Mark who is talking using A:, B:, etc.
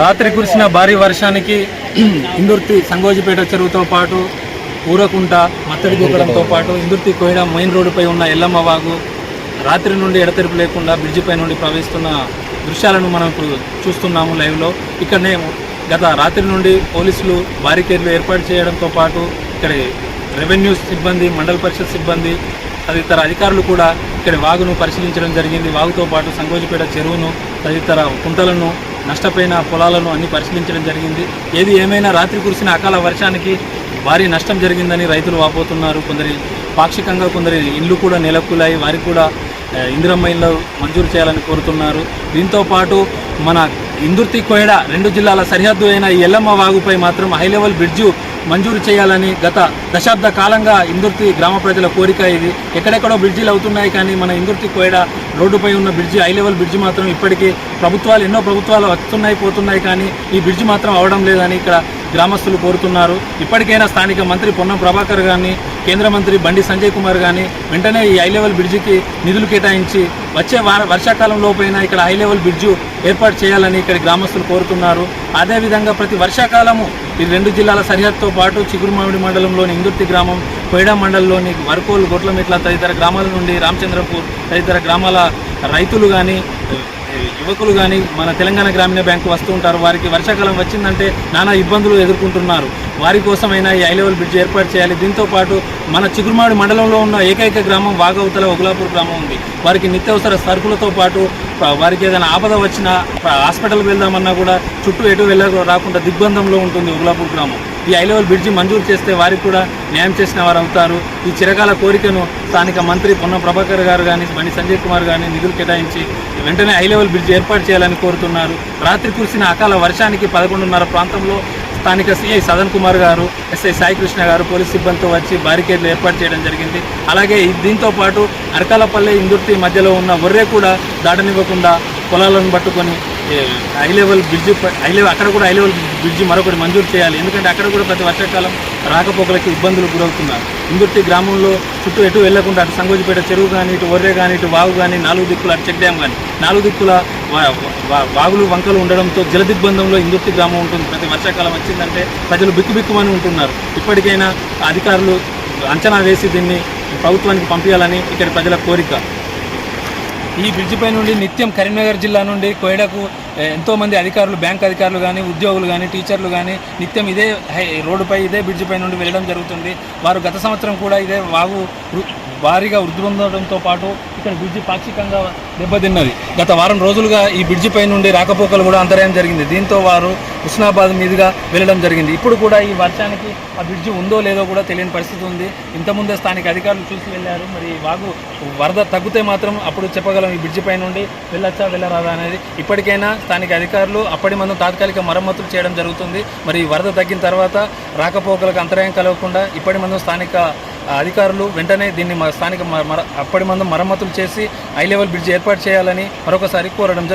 A: రాత్రి కురిసిన భారీ వర్షానికి ఇందుర్తి సంగోజిపేట చెరువుతో పాటు ఊరకుంట మత్తడి గోకడంతో పాటు ఇందుర్తి కోయిడ మెయిన్ రోడ్డుపై ఉన్న ఎల్లమ్మ వాగు రాత్రి నుండి ఎడతెరిపి లేకుండా బ్రిడ్జిపై నుండి ప్రవహిస్తున్న దృశ్యాలను మనం ఇప్పుడు చూస్తున్నాము లైవ్లో ఇక్కడనే గత రాత్రి నుండి పోలీసులు బారికేడ్లు ఏర్పాటు చేయడంతో పాటు ఇక్కడ రెవెన్యూ సిబ్బంది మండల పరిషత్ సిబ్బంది తదితర అధికారులు కూడా ఇక్కడ వాగును పరిశీలించడం జరిగింది. వాగుతో పాటు సంగోజిపేట చెరువును తదితర కుంటలను నష్టపోయిన పొలాలను అన్ని పరిశీలించడం జరిగింది. ఏది ఏమైనా రాత్రి కురిసిన అకాల వర్షానికి భారీ నష్టం జరిగిందని రైతులు వాపోతున్నారు. కొందరి పాక్షికంగా కొందరి ఇల్లు కూడా నెలకూలాయి వారికి కూడా ఇందిరమ్మ ఇళ్ళు మంజూరు చేయాలని కోరుతున్నారు. దీంతో పాటు మన ఇందుర్తి కోయడ రెండు జిల్లాల సరిహద్దు అయిన ఈ ఎల్లమ్మ వాగుపై మాత్రం హై లెవెల్ బ్రిడ్జు మంజూరు చేయాలని గత దశాబ్ద కాలంగా ఇందుర్తి గ్రామ ప్రజల కోరిక ఇది. ఎక్కడెక్కడో బ్రిడ్జిలు అవుతున్నాయి కానీ మన ఇందుర్తి కోయడ రోడ్డుపై ఉన్న బ్రిడ్జి హై లెవెల్ బ్రిడ్జి మాత్రం ఇప్పటికీ ప్రభుత్వాలు ఎన్నో ప్రభుత్వాలు వస్తున్నాయి పోతున్నాయి కానీ ఈ బ్రిడ్జి మాత్రం అవడం లేదని ఇక్కడ గ్రామస్తులు కోరుతున్నారు. ఇప్పటికైనా స్థానిక మంత్రి పొన్నం ప్రభాకర్ గారిని కేంద్ర మంత్రి బండి సంజయ్ కుమార్ గాని వెంటనే ఈ హై లెవెల్ బ్రిడ్జికి నిధులు కేటాయించి వచ్చే వార వర్షాకాలం ఇక్కడ హై లెవెల్ బ్రిడ్జు ఏర్పాటు చేయాలని ఇక్కడ గ్రామస్తులు కోరుతున్నారు. అదేవిధంగా ప్రతి వర్షాకాలము ఈ రెండు జిల్లాల సరిహద్దుతో పాటు చిగురుమామిడి మండలంలోని ఇందుర్తి గ్రామం కోయడా మండలంలోని వరకోలు గొట్లమిట్ల తదితర గ్రామాల నుండి రామచంద్రపూర్ తదితర గ్రామాల రైతులు కానీ యువకులు కానీ మన తెలంగాణ గ్రామీణ బ్యాంకు వస్తూ ఉంటారు. వారికి వర్షాకాలం వచ్చిందంటే నానా ఇబ్బందులు ఎదుర్కొంటున్నారు. వారి కోసమైనా ఈ హై లెవెల్ బ్రిడ్జ్ ఏర్పాటు చేయాలి. దీంతో పాటు మన చిగురుమాడు మండలంలో ఉన్న ఏకైక గ్రామం వాగవతల ఒగులాపూర్ గ్రామం ఉంది. వారికి నిత్యావసర సరుకులతో పాటు వారికి ఏదైనా ఆపద వచ్చినా హాస్పిటల్కి హాస్పిటల్ వెళ్దామన్నా కూడా చుట్టూ ఎటు వెళ్ళ రాకుండా దిగ్బంధంలో ఉంటుంది ఉగులాపూర్ గ్రామం. ఈ హై లెవెల్ బ్రిడ్జి మంజూరు చేస్తే వారికి కూడా న్యాయం చేసిన వారు అవుతారు. ఈ చిరకాల కోరికను స్థానిక మంత్రి పొన్న ప్రభాకర్ గారు కానీ మణి సంజయ్ కుమార్ కానీ నిధులు కేటాయించి వెంటనే హై లెవెల్ బ్రిడ్జ్ ఏర్పాటు చేయాలని కోరుతున్నారు. రాత్రి కురిసిన అకాల వర్షానికి పదకొండున్నర ప్రాంతంలో స్థానిక సిఐ సదన్ కుమార్ గారు ఎస్ఐ సాయికృష్ణ గారు పోలీస్ సిబ్బందితో వచ్చి బారికేడ్లు ఏర్పాటు చేయడం జరిగింది. అలాగే దీంతో పాటు అరకాలపల్లె ఇందుర్తి మధ్యలో ఉన్న ఒర్రే కూడా దాటనివ్వకుండా పొలాలను పట్టుకొని high level bridge high level అక్కడ కూడా హై లెవెల్ బ్రిడ్జి మరొకటి మంజూరు చేయాలి. ఎందుకంటే అక్కడ కూడా ప్రతి వర్షాకాలం రాకపోకలకి ఇబ్బందులు గురవుతున్నారు ఇందుర్తి గ్రామంలో చుట్టూ ఎటు వెళ్ళకుండా అటు సంగోజిపేట చెరువు కానీ ఇటు ఒర్రె కానీ ఇటు వాగు కానీ నాలుగు దిక్కులు అటు చెక్ డ్యామ్ కానీ నాలుగు దిక్కుల వా- వా- వాగులు వంకలు ఉండడంతో జలదిగ్బంధంలో ఇందుర్తి గ్రామం ఉంటుంది. ప్రతి వర్షాకాలం వచ్చిందంటే ప్రజలు బిక్కుబిక్కుమని ఉంటున్నారు. ఇప్పటికైనా అధికారులు అంచనా వేసి దీన్ని ప్రభుత్వానికి పంపించాలని ఇక్కడ ప్రజల కోరిక. ఈ బ్రిడ్జిపై నుండి నిత్యం కరీంనగర్ జిల్లా నుండి కోయడకు ఎంతోమంది ఎంతో మంది అధికారులు బ్యాంక్ అధికారులు కానీ ఉద్యోగులు కానీ టీచర్లు కానీ నిత్యం ఇదే హై- రోడ్డుపై ఇదే బ్రిడ్జిపై నుండి వెళ్ళడం జరుగుతుంది. వారు గత సంవత్సరం కూడా ఇదే వాగు భారీగా వృద్ధి పాటు ఇక్కడ బ్రిడ్జి పాక్షికంగా దెబ్బతిన్నది. గత వారం రోజులుగా ఈ బ్రిడ్జిపై నుండి రాకపోకలు కూడా అంతరాయం జరిగింది. దీంతో వారు హుస్నాబాద్ మీదుగా వెళ్ళడం జరిగింది. ఇప్పుడు కూడా ఈ వర్షానికి ఆ బ్రిడ్జి ఉందో లేదో కూడా తెలియని పరిస్థితి ఉంది. ఇంతకుముందే స్థానిక అధికారులు చూసి వెళ్ళారు. మరి వాగు వరద తగ్గితే మాత్రం అప్పుడు చెప్పగలం ఈ బ్రిడ్జి పై నుండి వెళ్ళొచ్చా వెళ్ళరాదా అనేది. ఇప్పటికైనా స్థానిక అధికారులు అప్పటి మందు తాత్కాలిక మరమ్మతులు చేయడం జరుగుతుంది. మరి వరద తగ్గిన తర్వాత రాకపోకలకు అంతరాయం కలగకుండా ఇప్పటి మందు స్థానిక అధికారులు వెంటనే దీన్ని మా స్థానిక మ- మర అప్పటి మందు మరమ్మతులు చేసి హై లెవెల్ బ్రిడ్జ్ ఏర్పాటు చేయాలని మరొకసారి కోరడం